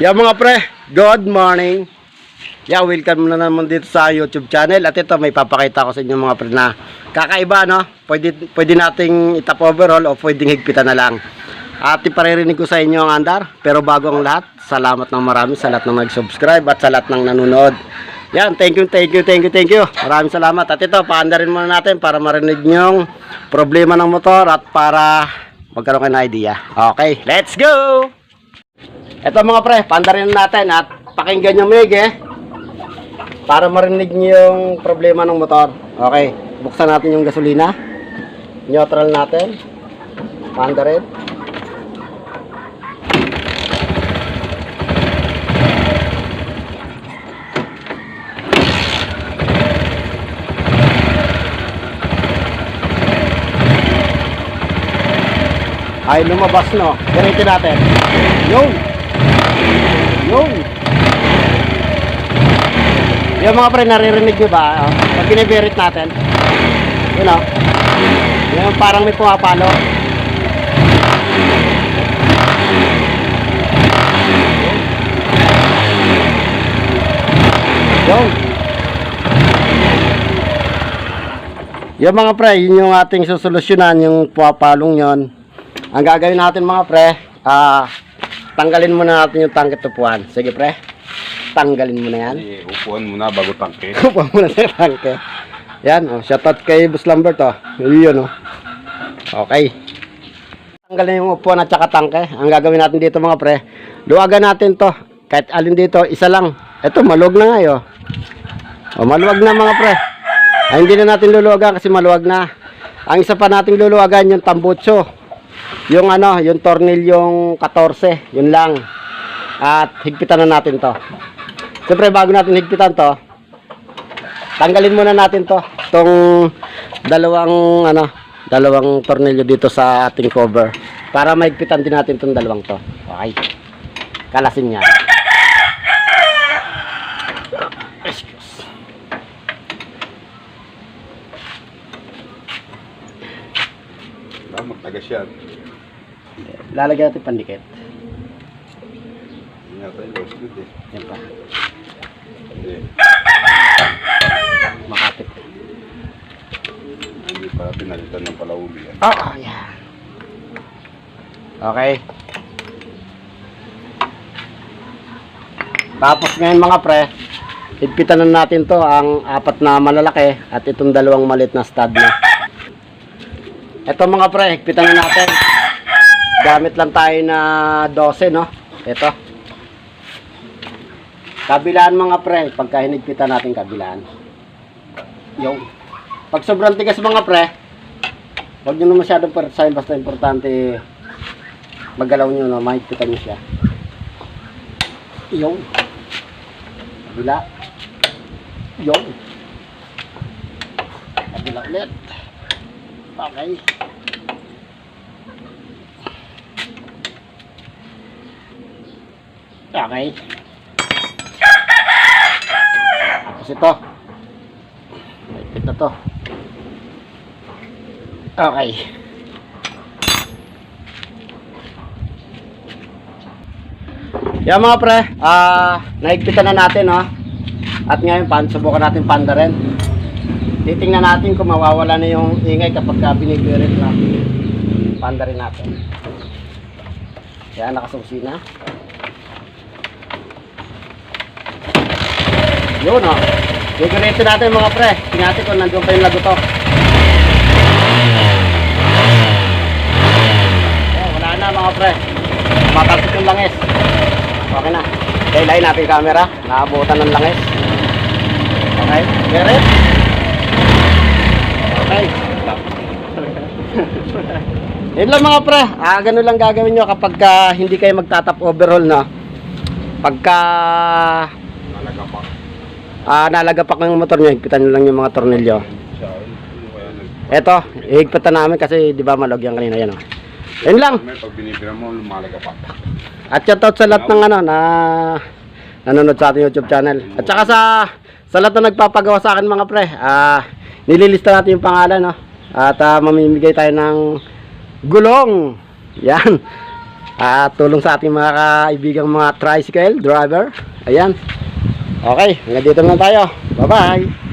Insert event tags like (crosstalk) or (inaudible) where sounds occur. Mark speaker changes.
Speaker 1: Yeah mga pre, good morning. Yeah, welcome na naman dito sa YouTube channel. At ito, may papakita ko sa inyo mga pre na kakaiba, no? Pwede, pwede nating itap overall o pwedeng higpitan na lang. At iparirinig ko sa inyo ang andar. Pero bago ang lahat, salamat ng marami sa lahat ng nag-subscribe at sa lahat ng nanonood. Yan, thank you, thank you, thank you, thank you. Maraming salamat. At ito, paandarin muna natin para marinig yung problema ng motor at para magkaroon kayo ng idea. Okay, let's go! Ito mga pre, pandarin natin at pakinggan nyo mig eh. Para marinig nyo yung problema ng motor. Okay, buksan natin yung gasolina. Neutral natin. Pandarin. Ay, lumabas no. Gamitin natin. Yung! Yung! Yung mga pre, naririnig nyo ba? Oh, pag binibirit natin. Yun o. Yung parang may pumapalo. Yung! Yung mga pre, yun yung ating susolusyonan, yung pumapalong yon. Ang gagawin natin mga pre, ah, tanggalin muna natin yung tangke tupuan. Sige pre, tanggalin mo na yan.
Speaker 2: Ay, upuan muna bago tangke.
Speaker 1: Kupa (laughs) muna sa tangke. Yan, oh, shoutout kay Bus Lambert, oh. Yun, oh. Okay. Tanggalin yung upuan at saka tangke. Ang gagawin natin dito mga pre, luwagan natin to. Kahit alin dito, isa lang. Ito, maluwag na nga, oh. Oh, maluwag na mga pre. Ay, hindi na natin luluwagan kasi maluwag na. Ang isa pa nating luluwagan yung tambutso. Yung ano, yung tornilyong 14, yun lang. At higpitan na natin to. Siyempre, bago natin higpitan to, tanggalin muna natin to. Itong dalawang, ano, dalawang tornilyo dito sa ating cover. Para mahigpitan din natin itong dalawang to. Okay. Kalasin niya. Excuse.
Speaker 2: Magtagas yan.
Speaker 1: Lalagyan natin pandikit.
Speaker 2: Eh.
Speaker 1: Yan pa. Makapit.
Speaker 2: Hindi pa pinalitan ng palauli yan.
Speaker 1: Oo, oh, yan. Okay. Tapos ngayon mga pre, higpitan na natin to ang apat na malalaki at itong dalawang malit na stud na. Ito mga pre, higpitan na natin. Gamit lang tayo na 12, no? Ito. Kabilaan mga pre, pagka hinigpitan natin kabilaan. Yung. Pag sobrang tigas mga pre, Huwag nyo na masyadong persahin, basta importante magalaw nyo na mahigpitan nyo siya. Yung. Kabila. Yung. Kabila ulit. Okay. Okay. Tapos ito. Mahigpit na to. Okay. Yan mga pre, ah, nahigpitan na natin, no? At ngayon, pan, subukan natin panda rin. Titingnan natin kung mawawala na yung ingay kapag ka binibirit na panda rin natin. Yan, nakasusi na. Yun, oh. Gagamitin natin mga pre. Tingnan kung nandun pa yung lagutok. Oh, wala na mga pre. Matalsik yung langis. Okay na. Dahil natin yung camera. Naabutan ng langis. Okay. Merit. Okay. (laughs) Yun lang mga pre. Ah, ganun lang gagawin nyo kapag ka hindi kayo magtatap overhaul na. Pagka
Speaker 2: Nalaga pa.
Speaker 1: Ah, nalagapak ng motor nyo, higpitan nyo lang yung mga tornilyo. Eto, ihigpitan namin kasi di ba malog yan kanina yan oh. Yun lang.
Speaker 2: May pag binibira mo, lumalaga pa.
Speaker 1: At shoutout sa lahat ng ano na nanonood sa ating YouTube channel. At saka sa sa lahat na nagpapagawa sa akin mga pre, ah nililista natin yung pangalan no. At ah, mamimigay tayo ng gulong. Yan. (laughs) At tulong sa ating mga kaibigang mga tricycle driver. Ayan. Okay, hanggang dito na tayo. Bye-bye.